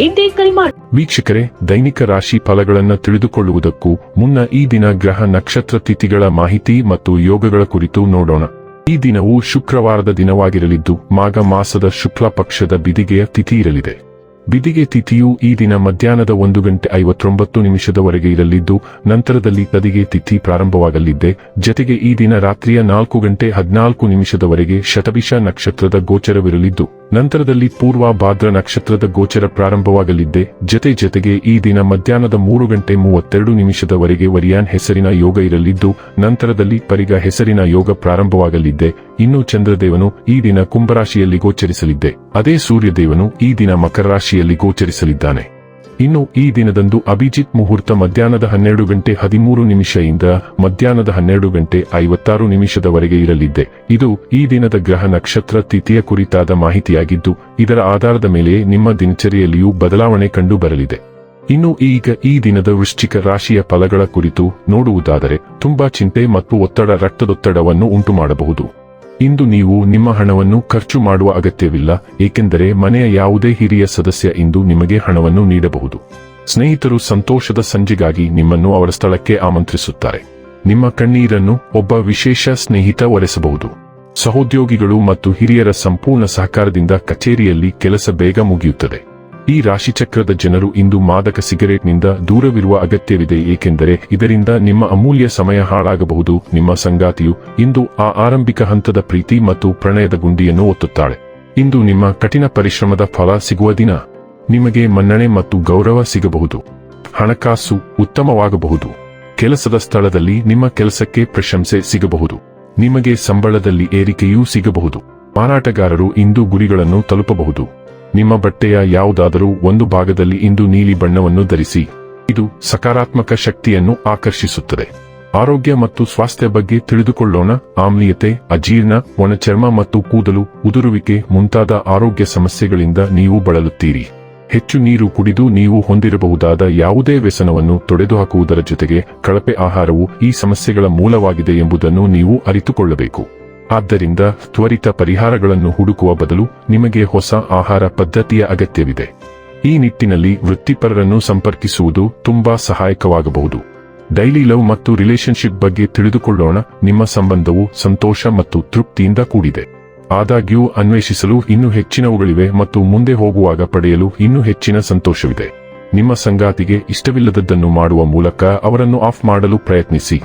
ಹಿಂದೆ ಕರೆ ಮಾಡಿ. ವೀಕ್ಷಕರೇ, ದೈನಿಕ ರಾಶಿ ಫಲಗಳನ್ನು ತಿಳಿದುಕೊಳ್ಳುವುದಕ್ಕೂ ಮುನ್ನ ಈ ದಿನ ಗ್ರಹ ನಕ್ಷತ್ರ ತಿಥಿಗಳ ಮಾಹಿತಿ ಮತ್ತು ಯೋಗಗಳ ಕುರಿತು ನೋಡೋಣ. ಈ ದಿನವು ಶುಕ್ರವಾರದ ದಿನವಾಗಿರಲಿದ್ದು, ಮಾಘ ಮಾಸದ ಶುಕ್ಲ ಪಕ್ಷದ ಬಿದಿಗೆಯ ತಿಥಿ ಇರಲಿದೆ. ಬಿದಿಗೆ ತಿಥಿಯು ಈ ದಿನ ಮಧ್ಯಾಹ್ನದ ಒಂದು ಗಂಟೆ ಐವತ್ತೊಂಬತ್ತು ನಿಮಿಷದವರೆಗೆ ಇರಲಿದ್ದು, ನಂತರದಲ್ಲಿ ತದಿಗೆ ತಿಥಿ ಪ್ರಾರಂಭವಾಗಲಿದ್ದೆ, ಜತೆಗೆ ಈ ದಿನ ರಾತ್ರಿಯ ನಾಲ್ಕು ಗಂಟೆ ಹದಿನಾಲ್ಕು ನಿಮಿಷದವರೆಗೆ ಶತಭಿಷ ನಕ್ಷತ್ರದ ಗೋಚರವಿರಲಿದ್ದು. ನಂತರದಲ್ಲಿ ಪೂರ್ವ ಭಾದ್ರ ನಕ್ಷತ್ರದ ಗೋಚರ ಪ್ರಾರಂಭವಾಗಲಿದ್ದೆ. ಜತೆ ಜತೆಗೆ ಈ ದಿನ ಮಧ್ಯಾಹ್ನದ ಮೂರು ಗಂಟೆ ಮೂವತ್ತೆರಡು ನಿಮಿಷದವರೆಗೆ ವರಿಯಾನ್ ಹೆಸರಿನ ಯೋಗ ಇರಲಿದ್ದು, ನಂತರದಲ್ಲಿ ಪರಿಗ ಹೆಸರಿನ ಯೋಗ ಪ್ರಾರಂಭವಾಗಲಿದ್ದೆ. ಇನ್ನು ಚಂದ್ರದೇವನು ಈ ದಿನ ಕುಂಭರಾಶಿಯಲ್ಲಿ ಗೋಚರಿಸಲಿದ್ದೆ. ಅದೇ ಸೂರ್ಯದೇವನು ಈ ದಿನ ಮಕರ ರಾಶಿಯಲ್ಲಿ ಗೋಚರಿಸಲಿದ್ದಾನೆ. ಇನ್ನು ಈ ದಿನದಂದು ಅಭಿಜಿತ್ ಮುಹೂರ್ತ ಮಧ್ಯಾಹ್ನದ ಹನ್ನೆರಡು ಗಂಟೆ ಹದಿಮೂರು ನಿಮಿಷದಿಂದ ಮಧ್ಯಾಹ್ನದ ಹನ್ನೆರಡು ಗಂಟೆ ಐವತ್ತಾರು ನಿಮಿಷದವರೆಗೆ ಇರಲಿದ್ದೆ. ಇದು ಈ ದಿನದ ಗ್ರಹ ನಕ್ಷತ್ರ ತಿಥಿಯ ಕುರಿತಾದ ಮಾಹಿತಿಯಾಗಿದ್ದು, ಇದರ ಆಧಾರದ ಮೇಲೆ ನಿಮ್ಮ ದಿನಚರಿಯಲ್ಲಿಯೂ ಬದಲಾವಣೆ ಕಂಡು ಬರಲಿದೆ ಇನ್ನು ಈಗ ಈ ದಿನದ ವೃಶ್ಚಿಕ ರಾಶಿಯ ಫಲಗಳ ಕುರಿತು ನೋಡುವುದಾದರೆ, ತುಂಬಾ ಚಿಂತೆ ಮತ್ತು ಒತ್ತಡ ರಕ್ತದೊತ್ತಡವನ್ನು ಉಂಟು ಮಾಡಬಹುದು ಇಂದು ನೀವು ನಿಮ್ಮ ಹಣವನ್ನು ಖರ್ಚು ಮಾಡುವ ಅಗತ್ಯವಿಲ್ಲ, ಏಕೆಂದರೆ ಮನೆಯ ಯಾವುದೇ ಹಿರಿಯ ಸದಸ್ಯ ಇಂದು ನಿಮಗೆ ಹಣವನ್ನು ನೀಡಬಹುದು. ಸ್ನೇಹಿತರು ಸಂತೋಷದ ಸಂಜೆಗಾಗಿ ನಿಮ್ಮನ್ನು ಅವರ ಸ್ಥಳಕ್ಕೆ ಆಮಂತ್ರಿಸುತ್ತಾರೆ. ನಿಮ್ಮ ಕಣ್ಣೀರನ್ನು ಒಬ್ಬ ವಿಶೇಷ ಸ್ನೇಹಿತ ಒರೆಸಬಹುದು. ಸಹೋದ್ಯೋಗಿಗಳು ಮತ್ತು ಹಿರಿಯರ ಸಂಪೂರ್ಣ ಸಹಕಾರದಿಂದ ಕಚೇರಿಯಲ್ಲಿ ಕೆಲಸ ಬೇಗ ಮುಗಿಯುತ್ತದೆ. ಈ ರಾಶಿಚಕ್ರದ ಜನರು ಇಂದು ಮಾದಕ ಸಿಗರೇಟ್ನಿಂದ ದೂರವಿರುವ ಅಗತ್ಯವಿದೆ, ಏಕೆಂದರೆ ಇದರಿಂದ ನಿಮ್ಮ ಅಮೂಲ್ಯ ಸಮಯ ಹಾಳಾಗಬಹುದು. ನಿಮ್ಮ ಸಂಗಾತಿಯು ಇಂದು ಆ ಆರಂಭಿಕ ಹಂತದ ಪ್ರೀತಿ ಮತ್ತು ಪ್ರಣಯದ ಗುಂಡಿಯನ್ನು ಒತ್ತುತ್ತಾಳೆ. ಇಂದು ನಿಮ್ಮ ಕಠಿಣ ಪರಿಶ್ರಮದ ಫಲ ಸಿಗುವ ದಿನ. ನಿಮಗೆ ಮನ್ನಣೆ ಮತ್ತು ಗೌರವ ಸಿಗಬಹುದು. ಹಣಕಾಸು ಉತ್ತಮವಾಗಬಹುದು. ಕೆಲಸದ ಸ್ಥಳದಲ್ಲಿ ನಿಮ್ಮ ಕೆಲಸಕ್ಕೆ ಪ್ರಶಂಸೆ ಸಿಗಬಹುದು. ನಿಮಗೆ ಸಂಬಳದಲ್ಲಿ ಏರಿಕೆಯೂ ಸಿಗಬಹುದು. ಮಾರಾಟಗಾರರು ಇಂದು ಗುರಿಗಳನ್ನು ತಲುಪಬಹುದು. ನಿಮ್ಮ ಬಟ್ಟೆಯ ಯಾವುದಾದರೂ ಒಂದು ಭಾಗದಲ್ಲಿ ಇಂದು ನೀಲಿ ಬಣ್ಣವನ್ನು ಧರಿಸಿ. ಇದು ಸಕಾರಾತ್ಮಕ ಶಕ್ತಿಯನ್ನು ಆಕರ್ಷಿಸುತ್ತದೆ. ಆರೋಗ್ಯ ಮತ್ತು ಸ್ವಾಸ್ಥ್ಯ ಬಗ್ಗೆ ತಿಳಿದುಕೊಳ್ಳೋಣ. ಆಮ್ಲೀಯತೆ, ಅಜೀರ್ಣ, ಒಣಚರ್ಮ ಮತ್ತು ಕೂದಲು, ಉದುರುವಿಕೆ ಮುಂತಾದ ಆರೋಗ್ಯ ಸಮಸ್ಯೆಗಳಿಂದ ನೀವು ಬಳಲುತ್ತೀರಿ. ಹೆಚ್ಚು ನೀರು ಕುಡಿದು ನೀವು ಹೊಂದಿರಬಹುದಾದ ಯಾವುದೇ ವ್ಯಸನವನ್ನು ತೊಡೆದುಹಾಕುವುದರ ಜೊತೆಗೆ ಕಳಪೆ ಆಹಾರವು ಈ ಸಮಸ್ಯೆಗಳ ಮೂಲವಾಗಿದೆ ಎಂಬುದನ್ನು ನೀವು ಅರಿತುಕೊಳ್ಳಬೇಕು. ಆದ್ದರಿಂದ ತ್ವರಿತ ಪರಿಹಾರಗಳನ್ನು ಹುಡುಕುವ ಬದಲು ನಿಮಗೆ ಹೊಸ ಆಹಾರ ಪದ್ಧತಿಯ ಅಗತ್ಯವಿದೆ. ಈ ನಿಟ್ಟಿನಲ್ಲಿ ವೃತ್ತಿಪರರನ್ನು ಸಂಪರ್ಕಿಸುವುದು ತುಂಬಾ ಸಹಾಯಕವಾಗಬಹುದು. ಡೈಲಿ ಲವ್ ಮತ್ತು ರಿಲೇಶನ್ಶಿಪ್ ಬಗ್ಗೆ ತಿಳಿದುಕೊಳ್ಳೋಣ, ನಿಮ್ಮ ಸಂಬಂಧವು ಸಂತೋಷ ಮತ್ತು ತೃಪ್ತಿಯಿಂದ ಕೂಡಿದೆ. ಆದಾಗ್ಯೂ, ಅನ್ವೇಷಿಸಲು ಇನ್ನೂ ಹೆಚ್ಚಿನವುಗಳಿವೆ ಮತ್ತು ಮುಂದೆ ಹೋಗುವಾಗ ಪಡೆಯಲು ಇನ್ನೂ ಹೆಚ್ಚಿನ ಸಂತೋಷವಿದೆ. ನಿಮ್ಮ ಸಂಗಾತಿಗೆ ಇಷ್ಟವಿಲ್ಲದದ್ದನ್ನು ಮಾಡುವ ಮೂಲಕ ಅವರನ್ನು ಆಫ್ ಮಾಡಲು ಪ್ರಯತ್ನಿಸಿ.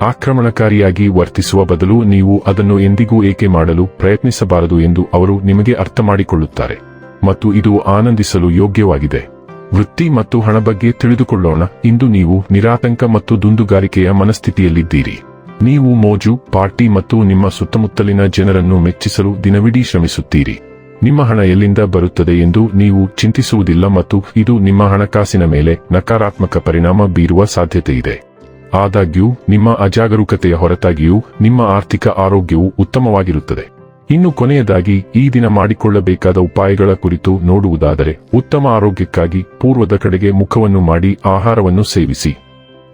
ಆಕ್ರಮಣಕಾರಿಯಾಗಿ ವರ್ತಿಸುವ ಬದಲು ನೀವು ಅದನ್ನು ಎಂದಿಗೂ ಏಕೆ ಮಾಡಲು ಪ್ರಯತ್ನಿಸಬಾರದು ಎಂದು ಅವರು ನಿಮಗೆ ಅರ್ಥ ಮಾಡಿಕೊಳ್ಳುತ್ತಾರೆ ಮತ್ತು ಇದು ಆನಂದಿಸಲು ಯೋಗ್ಯವಾಗಿದೆ. ವೃತ್ತಿ ಮತ್ತು ಹಣ ಬಗ್ಗೆ ತಿಳಿದುಕೊಳ್ಳೋಣ. ಇಂದು ನೀವು ನಿರಾತಂಕ ಮತ್ತು ದುಂದುಗಾರಿಕೆಯ ಮನಸ್ಥಿತಿಯಲ್ಲಿದ್ದೀರಿ. ನೀವು ಮೋಜು, ಪಾರ್ಟಿ ಮತ್ತು ನಿಮ್ಮ ಸುತ್ತಮುತ್ತಲಿನ ಜನರನ್ನು ಮೆಚ್ಚಿಸಲು ದಿನವಿಡೀ ಶ್ರಮಿಸುತ್ತೀರಿ. ನಿಮ್ಮ ಹಣ ಎಲ್ಲಿಂದ ಬರುತ್ತದೆ ಎಂದು ನೀವು ಚಿಂತಿಸುವುದಿಲ್ಲ ಮತ್ತು ಇದು ನಿಮ್ಮ ಹಣಕಾಸಿನ ಮೇಲೆ ನಕಾರಾತ್ಮಕ ಪರಿಣಾಮ ಬೀರುವ ಸಾಧ್ಯತೆ ಇದೆ ಆದಾಗ್ಯೂ, ನಿಮ್ಮ ಅಜಾಗರೂಕತೆಯ ಹೊರತಾಗಿಯೂ, ನಿಮ್ಮ ಆರ್ಥಿಕ ಆರೋಗ್ಯವು ಉತ್ತಮವಾಗಿರುತ್ತದೆ. ಇನ್ನು ಕೊನೆಯದಾಗಿ, ಈ ದಿನ ಮಾಡಿಕೊಳ್ಳಬೇಕಾದ ಉಪಾಯಗಳ ಕುರಿತು ನೋಡುವುದಾದರೆ, ಉತ್ತಮ ಆರೋಗ್ಯಕ್ಕಾಗಿ ಪೂರ್ವದ ಕಡೆಗೆ ಮುಖವನ್ನು ಮಾಡಿ ಆಹಾರವನ್ನು ಸೇವಿಸಿ.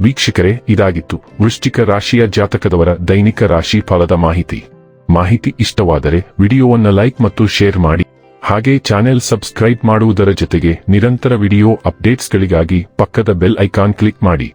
ವೀಕ್ಷಕರೇ, ಇದಾಗಿತ್ತು. ವೃಶ್ಚಿಕ ರಾಶಿಯ ಜಾತಕದವರ ದೈನಿಕ ರಾಶಿ ಫಲದ ಮಾಹಿತಿ. ಮಾಹಿತಿ ಇಷ್ಟವಾದರೆ, ವಿಡಿಯೋವನ್ನು ಲೈಕ್ ಮತ್ತು ಶೇರ್ ಮಾಡಿ. ಹಾಗೆ ಚಾನೆಲ್ ಸಬ್ಸ್ಕ್ರೈಬ್ ಮಾಡುವುದರ ಜೊತೆಗೆ ನಿರಂತರ ವಿಡಿಯೋ ಅಪ್ಡೇಟ್ಸ್ಗಳಿಗಾಗಿ ಪಕ್ಕದ ಬೆಲ್ ಐಕಾನ್ ಕ್ಲಿಕ್ ಮಾಡಿ.